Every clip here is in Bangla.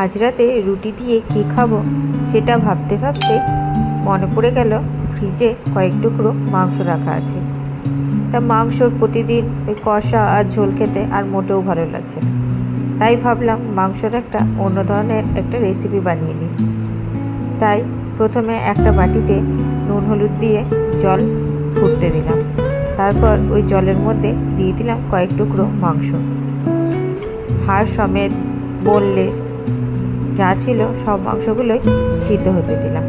আজ রাতে রুটি দিয়ে কী খাব সেটা ভাবতে ভাবতে মনে পড়ে গেল ফ্রিজে কয়েক টুকরো মাংস রাখা আছে। তা মাংসর প্রতিদিন ওই কষা আর ঝোল খেতে আর মোটেও ভালো লাগছে না। তাই ভাবলাম মাংসর একটা অন্য ধরনের একটা রেসিপি বানিয়ে নিই। তাই প্রথমে একটা বাটিতে নুন হলুদ দিয়ে জল ফুটতে দিলাম। তারপর ওই জলের মধ্যে দিয়ে দিলাম কয়েক টুকরো মাংস। হাড় সমেত বোনলেস যা ছিল সব মাংসগুলোই সিদ্ধ হতে দিলাম।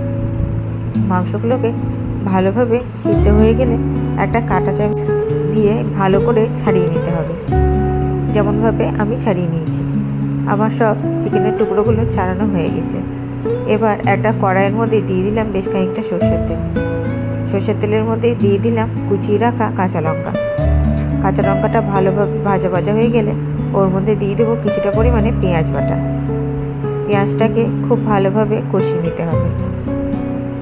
মাংসগুলোকে ভালোভাবে সিদ্ধ হয়ে গেলে একটা কাঁটা চামচ দিয়ে ভালো করে ছাড়িয়ে নিতে হবে। যেমনভাবে আমি ছাড়িয়ে নিয়েছি। আমার সব চিকেনের টুকরোগুলো ছাড়ানো হয়ে গেছে। এবার একটা কড়াইয়ের মধ্যে দিয়ে দিলাম বেশ খানিকটা সর্ষের তেল। সর্ষের তেলের মধ্যে দিয়ে দিলাম কুচিয়ে রাখা কাঁচা লঙ্কা। কাঁচা লঙ্কাটা ভালোভাবে ভাজা ভাজা হয়ে গেলে ওর মধ্যে দিয়ে দেবো কিছুটা পরিমাণে পেঁয়াজ বাটা। পেঁয়াজটাকে খুব ভালোভাবে কষিয়ে নিতে হবে।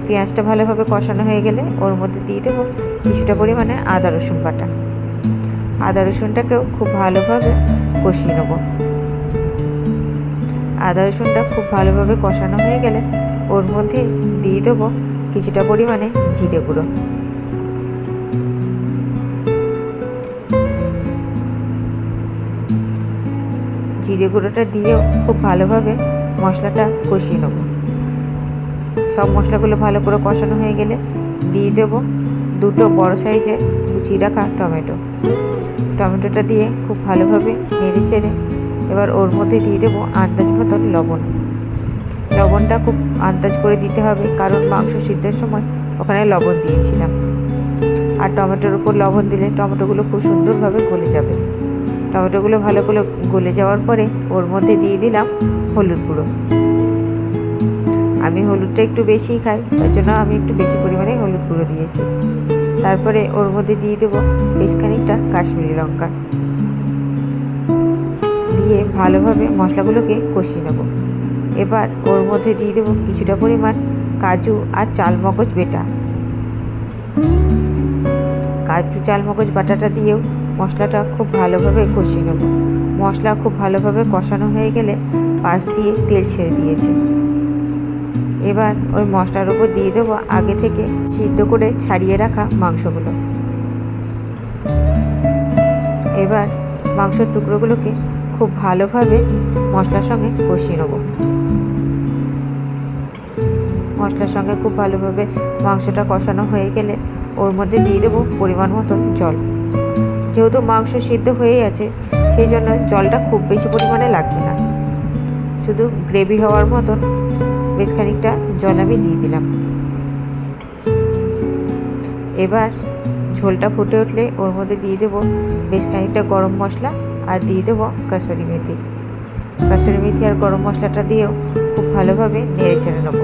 পেঁয়াজটা ভালোভাবে কষানো হয়ে গেলে ওর মধ্যে দিয়ে দেবো কিছুটা পরিমাণে আদা রসুন বাটা। আদা রসুনটাকেও খুব ভালোভাবে কষিয়ে নেব। আদা রসুনটা খুব ভালোভাবে কষানো হয়ে গেলে ওর মধ্যে দিয়ে দেবো কিছুটা পরিমাণে জিরে গুঁড়ো। জিরে গুঁড়োটা দিয়েও খুব ভালোভাবে মশলাটা কষিয়ে নেব। সব মশলাগুলো ভালো করে কষানো হয়ে গেলে দিয়ে দেবো দুটো বড় সাইজের কুচিয়ে রাখা টমেটো। টমেটোটা দিয়ে খুব ভালোভাবে নেড়ে চেড়ে এবার ওর মধ্যে দিয়ে দেবো আন্দাজ মতন লবণ। লবণটা খুব আন্দাজ করে দিতে হবে কারণ মাংস সিদ্ধের সময় ওখানে লবণ দিয়েছিলাম। আর টমেটোর উপর লবণ দিলে টমেটোগুলো খুব সুন্দরভাবে গলে যাবে। টমেটোগুলো ভালো করে গলে যাওয়ার পরে ওর মধ্যে দিয়ে দিলাম হলুদ গুঁড়ো। আমি হলুদটা একটু বেশিই খাই, তার জন্য আমি একটু বেশি পরিমাণে হলুদ গুঁড়ো দিয়েছি। তারপরে ওর মধ্যে দিয়ে দেবো বেশ খানিকটা কাশ্মীরি লঙ্কা। দিয়ে ভালোভাবে মশলাগুলোকে কষিয়ে নেব। এবার ওর মধ্যে দিয়ে দেবো কিছুটা পরিমাণ কাজু আর চালমগজ বেটা। কাজু চালমগজ বাটাটা দিয়েও মশলাটা খুব ভালোভাবে কষিয়ে নেব। মশলা খুব ভালোভাবে কষানো হয়ে গেলে পাশ দিয়ে তেল ছেড়ে দিয়েছে। এবার ওই মশলার উপর দিয়ে দেবো আগে থেকে সিদ্ধ করে ছাড়িয়ে রাখা মাংসগুলো। এবার মাংসের টুকরোগুলোকে খুব ভালোভাবে মশলার সঙ্গে কষিয়ে নেব। মশলার সঙ্গে খুব ভালোভাবে মাংসটা কষানো হয়ে গেলে ওর মধ্যে দিয়ে দেবো পরিমাণ মতন জল। যেহেতু মাংস সিদ্ধ হয়েই আছে, সেই জন্য জলটা খুব বেশি পরিমাণে লাগবে না। শুধু গ্রেভি হওয়ার মতন বেশ খানিকটা জল আমি দিয়ে দিলাম। এবার ঝোলটা ফুটে উঠলে ওর মধ্যে দিয়ে দেবো বেশ খানিকটা গরম মশলা আর দিয়ে দেবো কাসুরি মেথি। কাসুরি মেথি আর গরম মশলাটা দিয়েও খুব ভালোভাবে নেড়ে ছেড়ে নেব।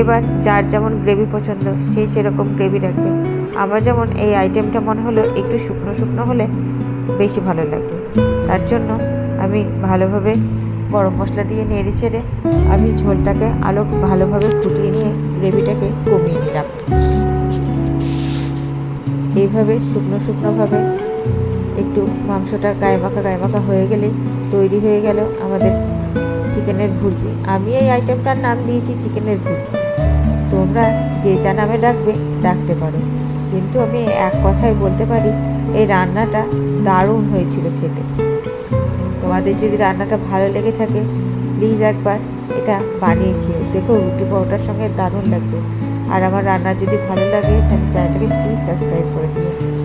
এবার যার যেমন গ্রেভি পছন্দ সেই সেরকম গ্রেভি রাখবে। আমার যেমন এই আইটেমটা মনে হলো একটু শুকনো শুকনো হলে বেশি ভালো লাগে। তার জন্য আমি ভালোভাবে গরম মশলা দিয়ে নেড়ে ছেড়ে আমি ঝোলটাকে আলো ভালোভাবে ফুটিয়ে নিয়ে গ্রেভিটাকে কমিয়ে নিলাম। এইভাবে শুকনো শুকনোভাবে একটু মাংসটা গায়ে মাখা গায়ে মাখা হয়ে গেলে তৈরি হয়ে গেল আমাদের চিকেনের ভুর্জি। আমি এই আইটেমটার নাম দিয়েছি চিকেনের ভুর্জি। তোমরা যে যা নামে ডাকবে, ডাকতে পারো। কিন্তু আমি এক কথাই বলতে পারি, এই রান্নাটা দারুণ হয়েছিল খেতে। তোমাদের যদি রান্নাটা ভালো লেগে থাকে প্লিজ একবার এটা বানিয়ে খেয়ে দেখো, রুটি পরোটার সঙ্গে দারুণ লাগবে। আর আমার রান্না যদি ভালো লাগে, তাহলে চ্যানেলটাকে প্লিজ সাবস্ক্রাইব করে দিও।